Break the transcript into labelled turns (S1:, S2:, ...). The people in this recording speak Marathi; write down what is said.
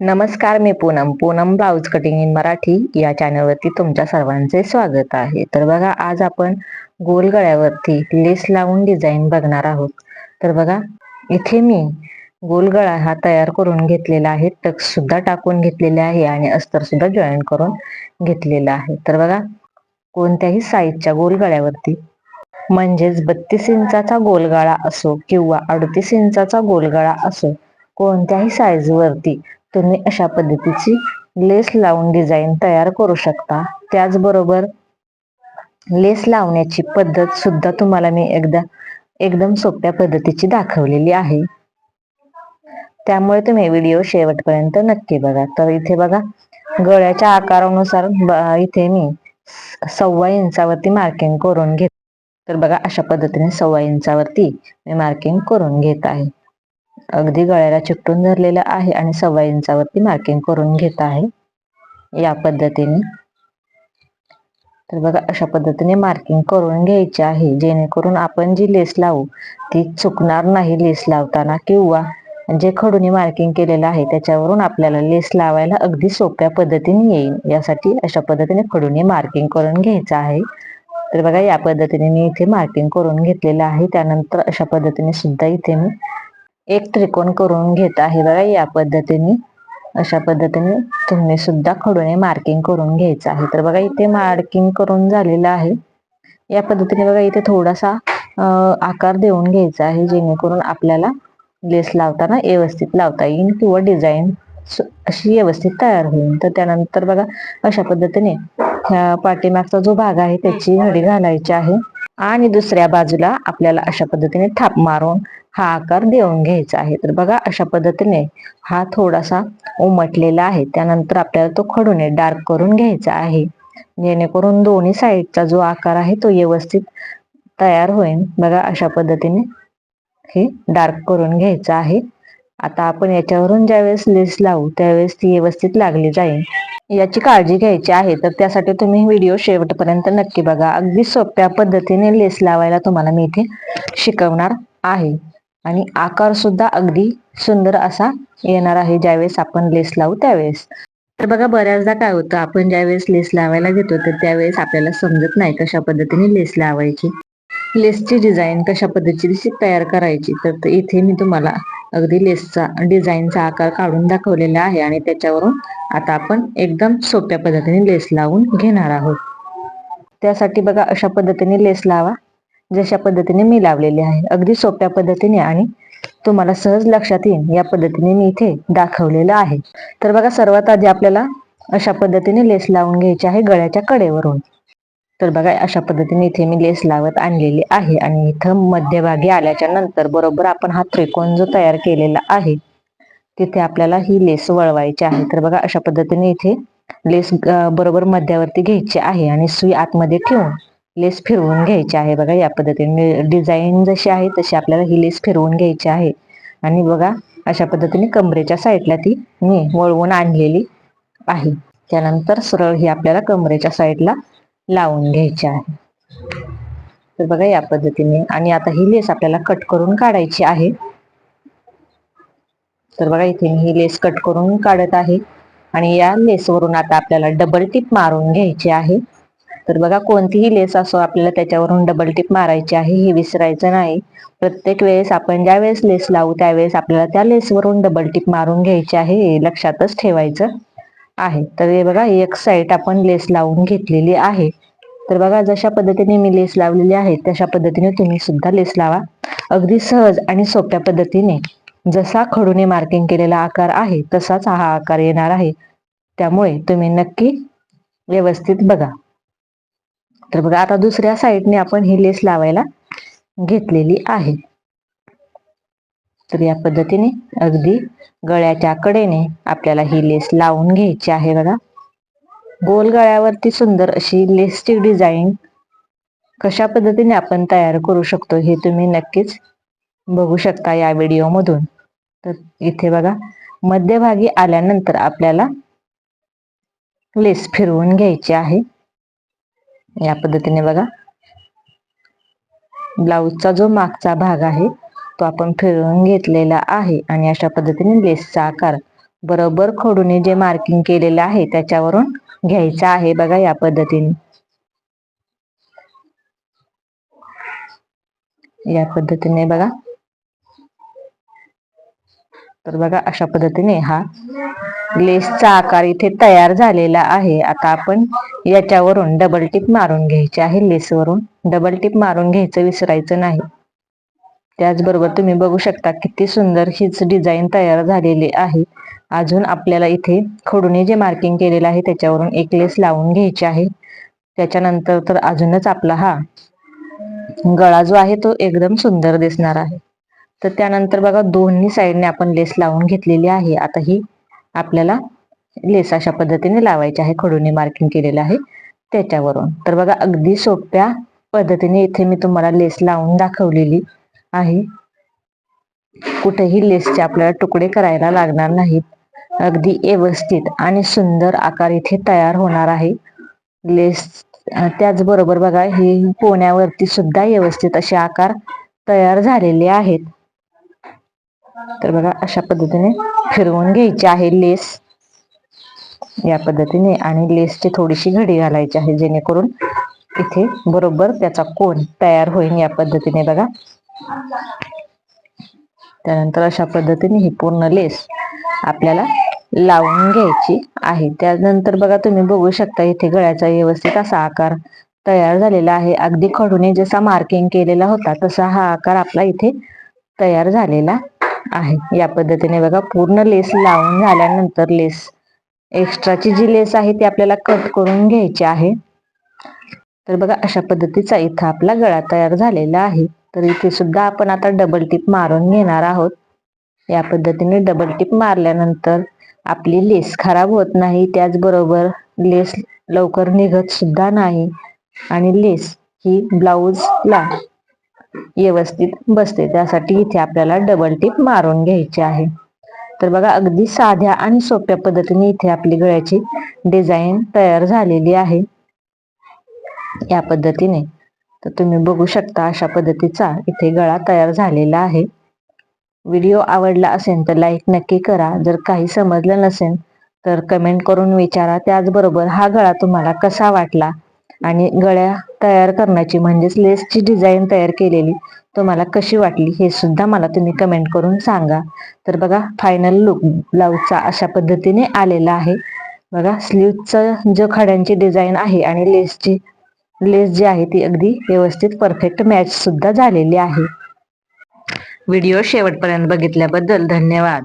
S1: नमस्कार मी Poonam. Poonam blouse cutting in Marathi या चॅनलवरती तुमच्या सर्वांचे स्वागत आहे. तर बघा आज आपण गोल गळ्यावरती लेस लावून डिझाईन बघणार आहोत. तर बघा इथे मी गोल गळा हा तयार करून घेतलेला आहे. टक्स सुद्धा टाकून घेतलेले आहे आणि अस्तर सुद्धा जॉईन करून घेतलेला आहे. तर बघा कोणत्याही साईजच्या गोल गळ्यावरती म्हणजेच बत्तीस इंचाचा गोलगाळा असो किंवा अडतीस इंचाचा गोलगाळा असो कोणत्याही साईज वरती तुम्ही अशा पद्धतीची लेस लावून डिझाईन तयार करू शकता. त्याचबरोबर लेस लावण्याची पद्धत सुद्धा तुम्हाला मी एकदा एकदम सोप्या पद्धतीची दाखवलेली आहे. त्यामुळे तुम्ही व्हिडिओ शेवटपर्यंत नक्की बघा. तर इथे बघा गळ्याच्या आकारानुसार इथे मी सव्वा इंचावरती मार्किंग करून घेत तर बघा अशा पद्धतीने सव्वा इंचावरती मी मार्किंग करून घेत आहे. अगदी गळ्याला चिकटून धरलेलं आहे आणि सव्वा इंचावरती मार्किंग करून घेत आहे. या पद्धतीने. तर बघा अशा पद्धतीने मार्किंग करून घ्यायची आहे. जेणेकरून आपण जी लेस लावू ती चुकणार नाही लेस लावताना किंवा जे खडूने मार्किंग केलेलं आहे त्याच्यावरून आपल्याला लेस लावायला अगदी सोप्या पद्धतीने येईल. यासाठी अशा पद्धतीने खडूने मार्किंग करून घ्यायचं आहे. तर बघा या पद्धतीने मी इथे मार्किंग करून घेतलेलं आहे. त्यानंतर अशा पद्धतीने सुद्धा इथे मी एक त्रिकोण करून घेत आहे बघा या पद्धतीने. अशा पद्धतीने तुम्ही सुद्धा खडूने मार्किंग करून घ्यायचं आहे. तर बघा इथे मार्किंग करून झालेलं आहे. या पद्धतीने बघा इथे थोडासा आकार देऊन घ्यायचा आहे जेणेकरून आपल्याला लेस लावताना व्यवस्थित लावता येईल किंवा डिझाईन अशी व्यवस्थित तयार होईल. तर त्यानंतर बघा अशा पद्धतीने ह्या पाठीमागचा जो भाग आहे त्याची हडी घालायची आहे. आणि दुसऱ्या बाजूला आपल्याला अशा पद्धतीने थाप मारून हा आकार देऊन घ्यायचा आहे. तर बघा अशा पद्धतीने हा थोडासा उमटलेला आहे. त्यानंतर आपल्याला तो खडूने डार्क करून घ्यायचा आहे. जेणेकरून दोन्ही साईडचा जो आकार आहे तो व्यवस्थित तयार होईल. बघा अशा पद्धतीने हे डार्क करून घ्यायचं आहे. आता आपण याच्यावरून ज्यावेळेस लेस लावू त्यावेळेस ती व्यवस्थित लागली जाईल. याची काळजी घ्यायची आहे तर त्यासाठी तुम्ही व्हिडिओ शेवटपर्यंत नक्की बघा. अगदी सोप्या पद्धतीने लेस लावायला तुम्हाला मी इथे शिकवणार आहे. आणि आकार सुद्धा अगदी सुंदर असा येणार आहे ज्यावेळेस आपण लेस लावू त्यावेळेस. तर बघा बऱ्याचदा काय होतं आपण ज्यावेळेस लेस लावायला घेतो तर त्यावेळेस आपल्याला समजत नाही कशा पद्धतीने लेस लावायची. लेसची डिझाईन कशा पद्धतीची तयार करायची तर इथे मी तुम्हाला अगदी लेसचा डिझाईनचा आकार काढून दाखवलेला आहे आणि त्याच्यावरून आता आपण एकदम सोप्या पद्धतीने लेस लावून घेणार आहोत. त्यासाठी बघा अशा पद्धतीने लेस लावा जशा पद्धतीने मी लावलेले आहे. अगदी सोप्या पद्धतीने आणि तुम्हाला सहज लक्षात येईल या पद्धतीने मी इथे दाखवलेलं आहे. तर बघा सर्वात आधी आपल्याला अशा पद्धतीने लेस लावून घ्यायची आहे गळ्याच्या कडेवरून. तर बघा अशा पद्धतीने इथे मी लेस लावत आणलेली आहे. आणि इथं मध्यभागी आल्याच्यानंतर बरोबर आपण हा त्रिकोण जो तयार केलेला आहे तिथे आपल्याला ही लेस वळवायची आहे. तर बघा अशा पद्धतीने इथे लेस बरोबर मध्यावरती घ्यायची आहे आणि सुई आतमध्ये ठेवून लेस फिरवून घ्यायची आहे. बघा या पद्धतीने म्हणजे डिझाईन जशी आहे तशी आपल्याला ही लेस फिरवून घ्यायची आहे. आणि बघा अशा पद्धतीने कमरेच्या साईडला ती मी वळवून आणलेली आहे. त्यानंतर सरळ ही आपल्याला कमरेच्या साईडला लावून घ्यायची आहे. तर बघा या पद्धतीने. आणि आता ही लेस आपल्याला कट करून काढायची आहे. तर बघा इथे मी ही लेस कट करून काढत आहे. आणि या लेसवरून आता आपल्याला डबल टिप मारून घ्यायची आहे. तर बघा कोणतीही लेस असो आपल्याला त्याच्यावरून डबल टिप मारायची आहे हे विसरायचं नाही. प्रत्येक वेळेस आपण ज्या वेळेस लेस लावू त्यावेळेस आपल्याला त्या लेसवरून डबल टिप मारून घ्यायची आहे हे लक्षातच ठेवायचं. आहे. तर हे बघा एक साईड आपण लेस लावून घेतलेली आहे. तर बघा जशा पद्धतीने मी लेस लावलेली आहे तशा पद्धतीने तुम्ही सुद्धा लेस लावा. अगदी सहज आणि सोप्या पद्धतीने. जसा खडूने मार्किंग केलेला आकार आहे तसाच हा आकार येणार आहे. त्यामुळे तुम्ही नक्की व्यवस्थित बघा. तर बघा आता दुसऱ्या साईडने आपण ही लेस लावायला घेतलेली आहे. तर या पद्धतीने अगदी गळ्याच्या कडेने आपल्याला ही लेस लावून घ्यायची आहे बघा. गोल गळ्यावरती सुंदर अशी लेसची डिझाईन कशा पद्धतीने आपण तयार करू शकतो हे तुम्ही नक्कीच बघू शकता या व्हिडिओमधून तर इथे बघा मध्यभागी आल्यानंतर आपल्याला लेस फिरवून घ्यायची आहे. या पद्धतीने बघा ब्लाऊजचा जो मागचा भाग आहे तो आपण फिरवून घेतलेला आहे आणि अशा पद्धतीने लेसचा आकार बरोबर खडूने जे मार्किंग केलेलं आहे त्याच्यावरून घ्यायचा आहे बघा या पद्धतीने. या पद्धतीने बघा. तर बघा अशा पद्धतीने हा लेसचा आकार इथे तयार झालेला आहे. आता आपण याच्यावरून डबल टिप मारून घ्यायची आहे. लेसवरून डबल टिप मारून घ्यायचं विसरायचं नाही. त्याचबरोबर तुम्ही बघू शकता किती सुंदर हीच डिझाईन तयार झालेली आहे. अजून आपल्याला इथे खडूने जे मार्किंग केलेलं आहे त्याच्यावरून एक लेस लावून घ्यायची आहे. त्याच्यानंतर तर अजूनच आपला हा गळा जो आहे तो एकदम सुंदर दिसणार आहे. तर त्यानंतर बघा दोन्ही साईडने आपण लेस लावून घेतलेली आहे. आता ही आपल्याला लेस अशा पद्धतीने लावायची आहे. खडूने मार्किंग केलेलं आहे त्याच्यावरून. तर बघा अगदी सोप्या पद्धतीने इथे मी तुम्हाला लेस लावून दाखवलेली आहे. कुठेही लेसचे आपल्याला तुकडे करायला लागणार नाहीत. अगदी व्यवस्थित आणि सुंदर आकार इथे तयार होणार आहे. लेस त्याचबरोबर बघा हे पोण्यावरती सुद्धा व्यवस्थित असे आकार तयार झालेले आहेत. तर बघा अशा पद्धतीने फिरवून घ्यायची आहे लेस या पद्धतीने आणि लेसची थोडीशी घडी घालायची आहे जेणेकरून इथे बरोबर त्याचा कोण तयार होईल या पद्धतीने बघा. त्यानंतर अशा पद्धतीने ही पूर्ण लेस आपल्याला लावून घ्यायची आहे. त्यानंतर बघा तुम्ही बघू शकता इथे गळ्याचा व्यवस्थित असा आकार तयार झालेला आहे. अगदी खडूने जसा मार्किंग केलेला होता तसा हा आकार आपला इथे तयार झालेला आहे. या पद्धतीने बघा पूर्ण लेस लावून झाल्यानंतर लेस एक्स्ट्राची जी लेस आहे ती आपल्याला कट करून घ्यायची आहे. तर बघा अशा पद्धतीचा इथं आपला गळा तयार झालेला आहे. तर इथे सुद्धा आपण आता डबल टिप मारून घेणार आहोत. या पद्धतीने डबल टिप मारल्यानंतर आपली लेस खराब होत नाही त्याचबरोबर लेस लवकर निघत सुद्धा नाही आणि लेस ही ब्लाऊजला व्यवस्थित बसते. त्यासाठी इथे आपल्याला डबल टिप मारून घ्यायची आहे. तर बघा अगदी साध्या आणि सोप्या पद्धतीने इथे आपली गळ्याची डिझाईन तयार झालेली आहे. या पद्धतीने तर तुम्ही बघू शकता अशा पद्धतीचा इथे गळा तयार झालेला आहे. व्हिडिओ आवडला असेल तर लाईक नक्की करा. जर काही समजलं नसेल तर कमेंट करून विचारा. त्याचबरोबर हा गळा तुम्हाला कसा वाटला आणि गळ्या तयार करण्याची म्हणजेच लेसची डिझाईन तयार केलेली तुम्हाला कशी वाटली हे सुद्धा मला तुम्ही कमेंट करून सांगा. तर बघा फायनल लुक ब्लाऊजचा अशा पद्धतीने आलेला आहे. बघा स्लीवचं जो खड्यांची डिझाईन आहे आणि लेसची लेस जी आहे ती अगदी व्यवस्थित परफेक्ट मॅच सुद्धा झालेली आहे. व्हिडिओ शेवटपर्यंत बघितल्याबद्दल धन्यवाद.